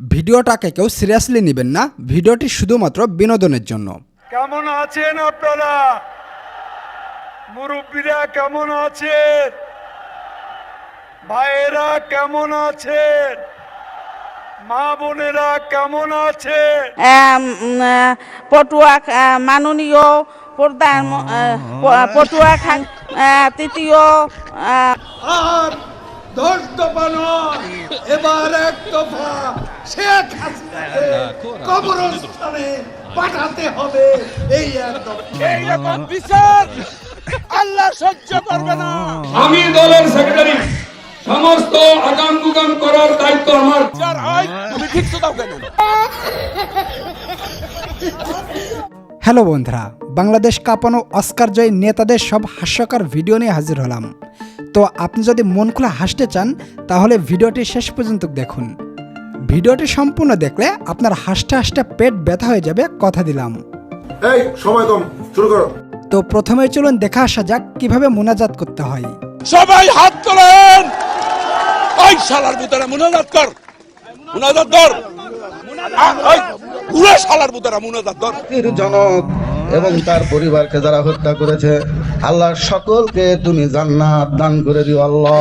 ভিডিওটাকে কেউ সিরিয়াসলি নেবেন না ভিডিওটি শুধুমাত্র বিনোদনের জন্য। কেমন আছেন আপনারা? মুরব্বীরা কেমন আছেন? ভাইয়েরা কেমন আছেন? মা বোনেরা কেমন আছে পটুয়া মাননীয় প্রধান পটুয়া খান তৃতীয় দশ দফা নয় এবার এক দফা। শেখ হাসিনাকে কবরস্থানে পাঠাতে হবে। এই এক দফা। বিচার আল্লাহ সহ্য করবে না। আমি দলের সেক্রেটারি। সমস্ত আগাম গুগাম করার দায়িত্ব আমার। হ্যালো বন্ধুরা বাংলাদেশ কাঁপানো অস্কার জয়ী নেতাদের সব হাস্যকর ভিডিও নিয়ে হাজির হলাম। তো আপনি যদি মন খুলে হাসতে চান তাহলে ভিডিওটি শেষ পর্যন্ত দেখুন। ভিডিওটি সম্পূর্ণ দেখলে আপনার হাসতে হাসতে পেট ব্যথা হয়ে যাবে কথা দিলাম। এই সময় কম শুরু করো। তো প্রথমে চলুন দেখা আসা যাক কীভাবে মোনাজাত করতে হয়। সবাই হাত তোলেন! ওই শালার বুতারা মুনাজাত কর! মুনাজাত কর ওই পুরো শালার বুতারা মুনাজাত কর জনক এবং তার পরিবারকে যারা হত্যা করেছে, আল্লাহ সকলকে তুমি জান্নাত দান করে দিও, আল্লাহ।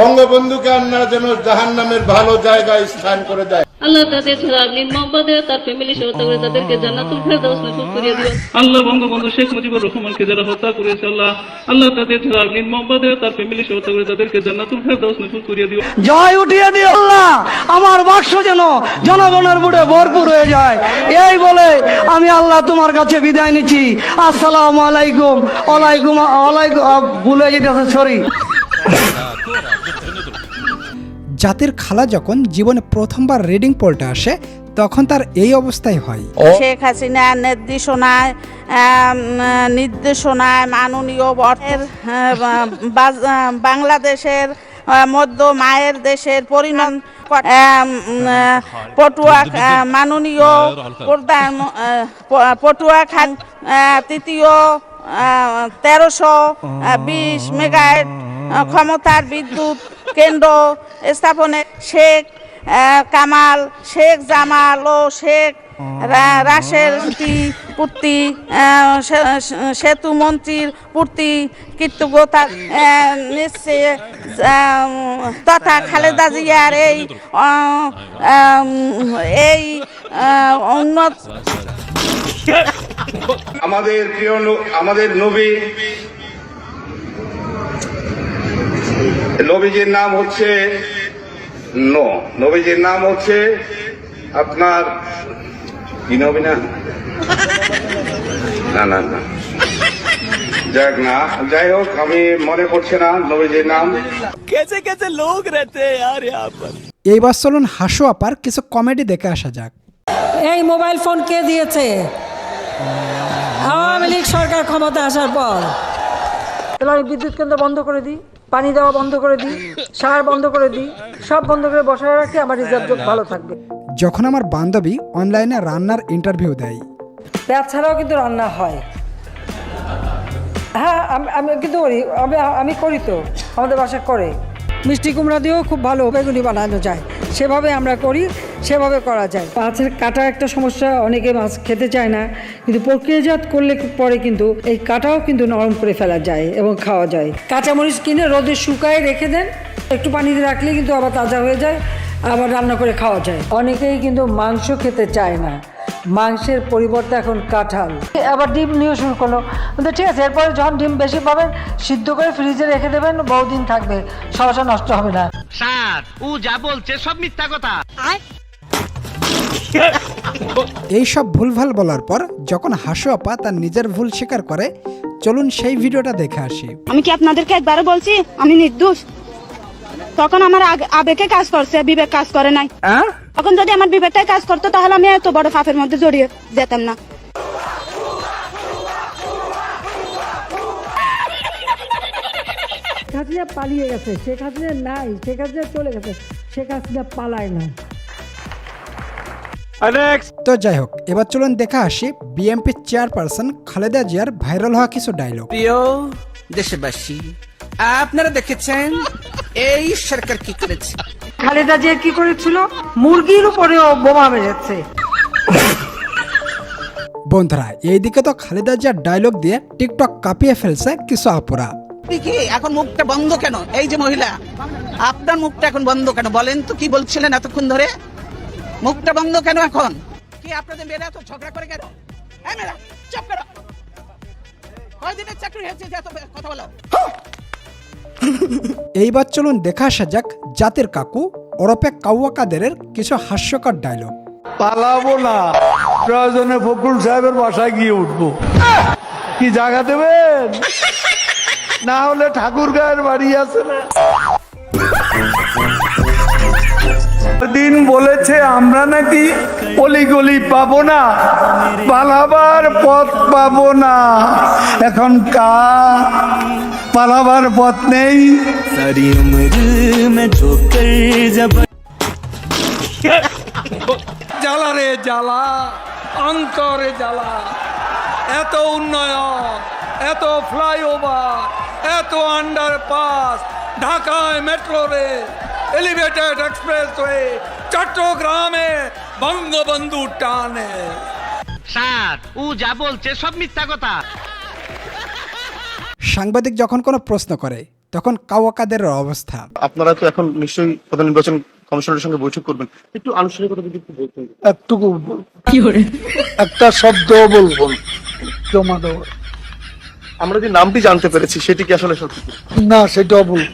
বঙ্গবন্ধুকে আন্না যেন জাহান নামের ভালো জায়গায় স্থান করে দেয়। আল্লাহ তাদের ছাড়া নিন মোহাম্মদে তার ফ্যামিলি সহ তাদের তাদেরকে জান্নাতুল ফেরদাউস নসিব করিয়ে দিও আল্লাহ বঙ্গবন্ধু শেখ মুজিবুর রহমানকে যারা হত্যা করেছে আল্লাহ আল্লাহ তাদের ছাড়া নিন মোহাম্মদে তার ফ্যামিলি সহ তাদের তাদেরকে জান্নাতুল ফেরদাউস নসিব করিয়ে দিও জয় উঠিয়ে দিও আল্লাহ। আমার বাক্স যেন জনগণের বুড়ে ভরপুর হয়ে যায়। এই বলে আমি আল্লাহ তোমার কাছে বিদায় নিচ্ছি। আসসালামু আলাইকুম। ওয়ালাইকুম ওয়ালাইকুম ভুলে যেতেছে সরি। জাতির খালা যখন জীবনে প্রথমবার রিডিং পড়তে আসে তখন তার এই অবস্থাই হয়। শেখ হাসিনা নির্দেশনায় নির্দেশনায় মাননীয় বটের বাংলাদেশের মধ্য মায়ের দেশের পরিণাম পটুয়া মাননীয় প্রধান পটুয়া খান তৃতীয় তেরোশো বিশ মেগাহেট আহ, ক্ষমতার বিদ্যুৎ কেন্দ্র স্থাপনে শেখ কামাল শেখ জামাল ও শেখ রাশের পূর্তি সেতু মন্ত্রীর পূর্তি কৃতজ্ঞতা আহ, তথা খালেদা জিয়ার এই এই উন্নত আমাদের প্রিয় আমাদের নবী নবীজির নাম হচ্ছে নো। নবীজির নাম হচ্ছে আপনার কি নবী না না না না। যাক না যাই হোক আমি মনে পড়ছে না নবীজির নাম। কেসে কেসে লোক রেতে আর এইবার চলুন হাসু আপার কিছু কমেডি দেখে আসা যাক। এই মোবাইল ফোন কে দিয়েছে? আওয়ামী লীগ সরকার ক্ষমতা আসার পর। তাহলে আমি বিদ্যুৎ কেন্দ্র বন্ধ করে দিই। পানি দেওয়া বন্ধ করে দিই সার বন্ধ করে দিই সব বন্ধ করে বসায় রাখি আমার রিজার্ভ ভালো থাকবে। যখন আমার বান্ধবী অনলাইনে রান্নার ইন্টারভিউ দেয়। পেঁয়াজ ছাড়াও কিন্তু রান্না হয়। হ্যাঁ আমি আমি কিন্তু করি আমি আমি করি তো আমাদের বাসা করে। মিষ্টি কুমড়া দিয়েও খুব ভালো বেগুনি বানানো যায়। সেভাবে আমরা করি সেভাবে করা যায়। মাছের কাটা একটা সমস্যা অনেকে মাছ খেতে চায় না। কিন্তু প্রক্রিয়াজাত করলে পরে কিন্তু এই কাটাও কিন্তু নরম করে ফেলা যায় এবং খাওয়া যায়। কাঁচামরিচ কিনে রোদে শুকায় রেখে দেন একটু পানিতে রাখলে কিন্তু আবার তাজা হয়ে যায় আবার রান্না করে খাওয়া যায়। অনেকেই কিন্তু মাংস খেতে চায় না। মাংসের পরিবর্তে এখন কাঁঠাল। আবার ডিম নিয়ে শুরু করল। কিন্তু ঠিক আছে এরপরে যখন ডিম বেশি পাবেন সিদ্ধ করে ফ্রিজে রেখে দেবেন বহুদিন থাকবে। সমস্যা নষ্ট হবে না। স্যার ও যা বলছে সব মিথ্যা কথা। এই সব ভুলভাল বলার পর যখন হাসু আপা তার নিজের ভুল স্বীকার করে চলুন সেই ভিডিওটা দেখে আসি। আমি কি আপনাদেরকে একবারও বলছি? আমি নির্দোষ। তখন আমার আগ- আবেগে কাজ করছে বিবেক কাজ করে নাই। তখন যদি আমার বিবেকটাই কাজ করতো তাহলে আমি এত বড় পাপের মধ্যে জড়িয়ে যেতাম না। শেখ হাসিনা পালিয়ে গেছে শেখ হাসিনা নাই শেখ হাসিনা চলে গেছে শেখ হাসিনা পালায় না তো যাই হোক এবার চলুন দেখা আসি বিএমপি চেয়ারপারসন খালেদা জিয়ার ভাইরাল হওয়া কিছু ডায়লগ প্রিয় দেশবাসী আপনারা দেখেছেন এই সরকার কি করেছে? খালেদা যে কি করেছিল? মুরগির উপরেও বোমা মেরেছে বন্ধুরা এইদিকে তো খালেদা জিয়ার ডায়লগ দিয়ে টিকটক কাঁপিয়ে ফেলছে কিছু আপুরা। কি এখন মুখটা বন্ধ কেন? এই যে মহিলা আপনার মুখটা এখন বন্ধ কেন? বলেন তো কি বলছিলেন এতক্ষণ ধরে? মুখটা বন্ধ কেন এখন? কি আপনাদের মেয়েরা তো ঝগড়া করে কেন? হ্যাঁ মেয়েরা চুপ করো। কয়দিনের চাকরি হয়েছে যে এত কথা বলো? এইবার চলুন দেখা আসা যাক জাতির কাকু ওরপে কাউয়া কাদেরের কিছু হাস্যকর ডায়লগ পালাবো না। প্রয়োজনে ফখরুল সাহেবের বাসায় গিয়ে উঠবো। কি জায়গা দেবেন? না হলে ঠাকুর গায়ের বাড়ি আছে না। দিন বলেছে, আমরা নাকি অলিগলি পাবো না, পালাবার পথ পাবো না। এখন কা পালাবার পথ নেই। জ্বালা রে জ্বালা অন্তরে জ্বালা। এত উন্নয়ন এত ফ্লাইওভার এত আন্ডারপাস ঢাকায় মেট্রো রেল এলিভেটেড এক্সপ্রেসওয়ে চট্টগ্রামে বঙ্গবন্ধু টানে। সাংবাদিক যখন কোনো প্রশ্ন করে তখন কাওয়াকাদের অবস্থা। আপনারা তো এখন নিশ্চয়ই প্রধান নির্বাচন কমিশনের সঙ্গে বৈঠক করবেন। একটু আনুষ্ঠানিকতা যদি একটু বলতেন। একটা শব্দ বলব। জমা দেওয়া আমরা যে নামটি জানতে পেরেছি সেটি কি আসলে সত্যি? না সেটা বলব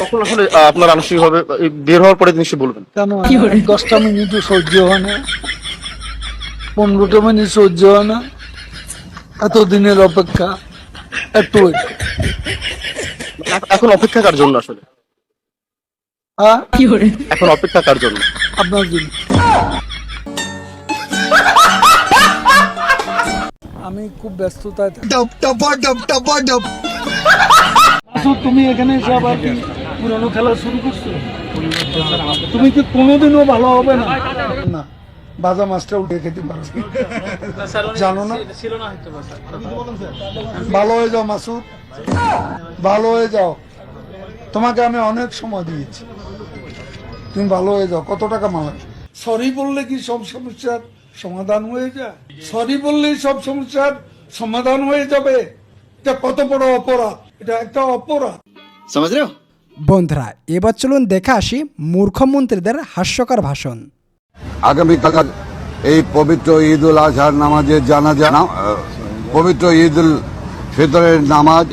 তখন আসলে আপনার আনুষ্ঠানিকভাবে বের হওয়ার পরে নিশ্চয়ই বলবেন। কেন? দশটা মিনিটও সহ্য হয় না। পনেরোটা মিনিট সহ্য হয় না। এত দিনের অপেক্ষা একটু এখন অপেক্ষা কার জন্য আসলে? হ্যাঁ? এখন অপেক্ষা কার জন্য? আপনার জন্য। আমি খুব ব্যস্ততায় তুমি এখানে এসে আবার কি পুরনো খেলা শুরু করছ? তুমি কি কোনোদিনও ভালো হবে না না। বাজা মাছটা উঠে খেতে পারো। জানো না? ভালো হয়ে যাও মাসুদ। ভালো হয়ে যাও। তোমাকে আমি অনেক সময় দিয়েছি। তুমি ভালো হয়ে যাও। কত টাকা মালা সরি বললে কি সব সমস্যার সমাধান হয়ে যায়? সরি বললেই সব সমস্যার সমাধান হয়ে যাবে। এটা কত বড় অপরাধ? এটা একটা অপরাধ। সমাজ বন্ধুরা এবার চলুন দেখে আসি মূর্খমন্ত্রীদের হাস্যকর ভাষণ। আগামীকাল এই পবিত্র ঈদ উল আজহার নামাজের জানাজা না- আহ, পবিত্র ঈদ উল ফিতরের নামাজ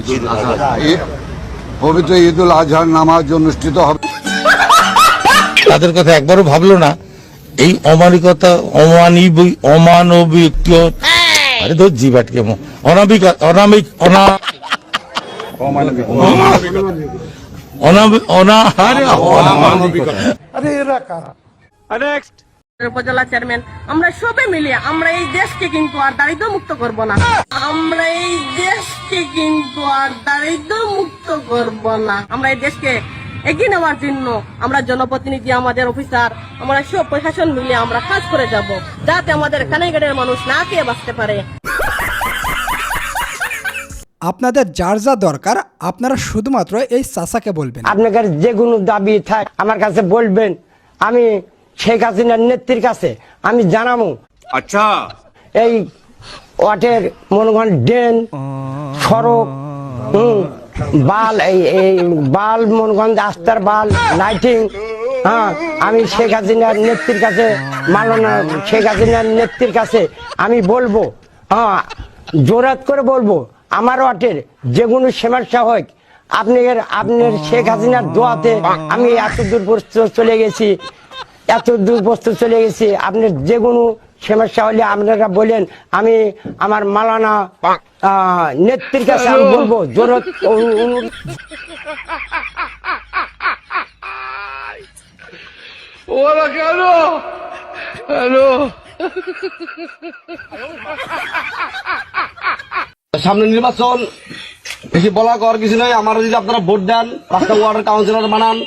পবিত্র ঈদ উল আজহার নামাজ অনুষ্ঠিত হবে। তাদের কথা একবারও ভাবলো না। এই অমানিকতা অমানবিক অমানবিক আরে ধর জি বাটকে অনাবিক অনামিক অনা অনাবিক অনা আরে এরা কারা? উপজেলা চেয়ারম্যান আমরা সবে মিলিয়ে আমরা এই দেশকে কিন্তু আর দারিদ্র মুক্ত করব না। আমরা এই দেশকে কিন্তু আর দারিদ্র মুক্ত করব না। আমরা এই দেশকে এগিয়ে নেওয়ার জন্য আমরা জনপ্রতিনিধি আমাদের অফিসার আমরা সব প্রশাসন মিলে আমরা কাজ করে যাব যাতে আমাদের কানাইগাড়ের মানুষ না খেয়ে বাঁচতে পারে। আপনাদের যার যা দরকার আপনারা শুধুমাত্র এই চাচাকে বলবেন। আপনাদের যে কোনো দাবি থাক আমার কাছে বলবেন আমি শেখ হাসিনার নেত্রীর কাছে আমি জানাব। আচ্ছা। এই ওয়াটের মনে করেন ড্রেন সড়ক বাল এই এই বাল মনে করেন যে আস্তার বাল লাইটিং হ্যাঁ আমি শেখ হাসিনার নেত্রীর কাছে মালানা শেখ হাসিনার নেত্রীর কাছে আমি বলব হ্যাঁ জোরাত করে বলব আমার ওয়াটের যে কোনো সমস্যা হোক আপনি আপনার শেখ হাসিনার দোয়াতে আমি এত দূর চলে গেছি। এত দূর বস্তু চলে গেছি। আপনি যে কোনো সমস্যা হলে আপনারা বলেন, আমি আমার মালানা নেত্রীর কাছে আমি বলব হ্যালো সামনে নির্বাচন, বেশি বলা কর কিছু নাই। আমার যদি আপনারা ভোট দেন পাঁচটা ওয়ার্ডের কাউন্সিলর বানান।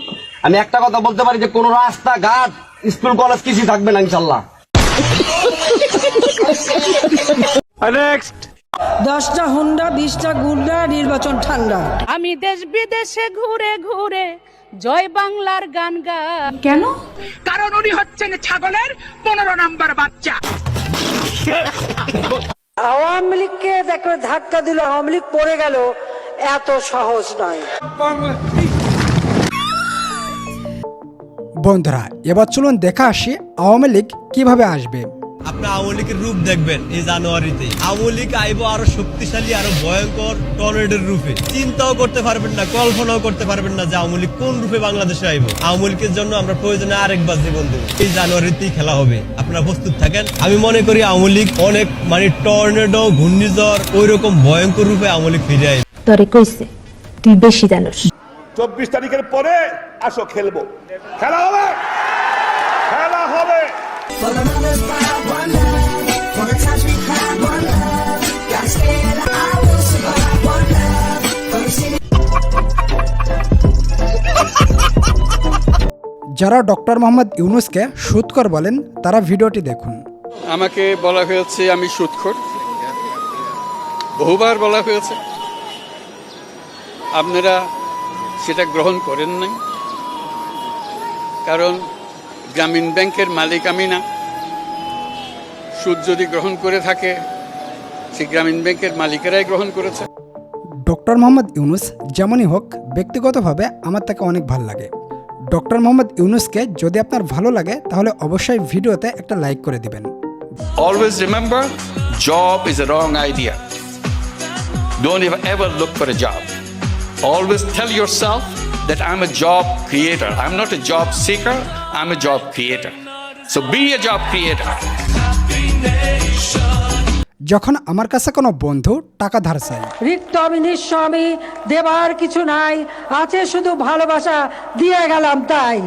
আমি একটা কথা বলতে পারি যে কোনো রাস্তা ঘাট স্কুল কলেজ কিছুই থাকবে না ইনশাল্লাহ। নেক্সট দশটা হুন্ডা বিশটা গুন্ডা নির্বাচন ঠান্ডা। আমি দেশ বিদেশে ঘুরে ঘুরে জয় বাংলার গান গা কেন? কারণ উনি হচ্ছেন ছাগলের পনেরো নম্বর বাচ্চা। আওয়ামী লীগকে দেখো ধাক্কা দিল আওয়ামী লীগ পড়ে গেল এত সহজ নয়। বন্ধুরা এবার চলুন দেখা আসি আওয়ামী লীগ কীভাবে আসবে। আপনি আওয়ামী লীগের রূপ দেখবেন এই জানুয়ারিতে। আওয়ামী লীগ আইব আরও শক্তিশালী আরও ভয়ঙ্কর টর্নেডোর রূপে। চিন্তাও করতে পারবেন না কল্পনাও করতে পারবেন না যে আওয়ামী লীগ কোন রূপে বাংলাদেশে আইব। আওয়ামী লীগের জন্য আমরা প্রয়োজনে আরেকবার জীবন দেবো এই জানুয়ারিতেই খেলা হবে। আপনারা প্রস্তুত থাকেন? আমি মনে করি আওয়ামী লীগ অনেক মানে টর্নেডো ঘূর্ণিঝড় ওই রকম ভয়ঙ্কর রূপে আওয়ামী লীগ ফিরে আইবে। তোরে কইছে তুই বেশি জানোস। চব্বিশ তারিখের পরে আসো খেলব। খেলা হবে! খেলা হবে! যারা ডক্টর মোহাম্মদ ইউনুসকে সুৎকর বলেন তারা ভিডিওটি দেখুন। আমাকে বলা হয়েছে আমি সুৎখর বহুবার বলা হয়েছে। আপনারা সেটা গ্রহণ করেন নাই। কারণ গ্রামীণ ব্যাংকের মালিক আমি না। সুদ যদি গ্রহণ করে থাকে সে গ্রামীণ ব্যাংকের মালিকেরাই গ্রহণ করেছে। ডক্টর মোহাম্মদ ইউনুস যেমনই হোক ব্যক্তিগতভাবে আমার তাকে অনেক ভালো লাগে। ডক্টর মোহাম্মদ ইউনুসকে যদি আপনার ভালো লাগে তাহলে অবশ্যই ভিডিওতে একটা লাইক করে দিবেন। Always remember, job is a wrong idea. Don't ever, ever look for a job. Always tell yourself that I'm a job creator. I'm not a job seeker, I'm a job creator. So be a job creator. যখন আমার কাছে কোনো বন্ধু টাকা ধার চাই রিক্ত আমি নিঃস্বামী দেবার কিছু নাই আছে শুধু ভালোবাসা দিয়ে গেলাম তাই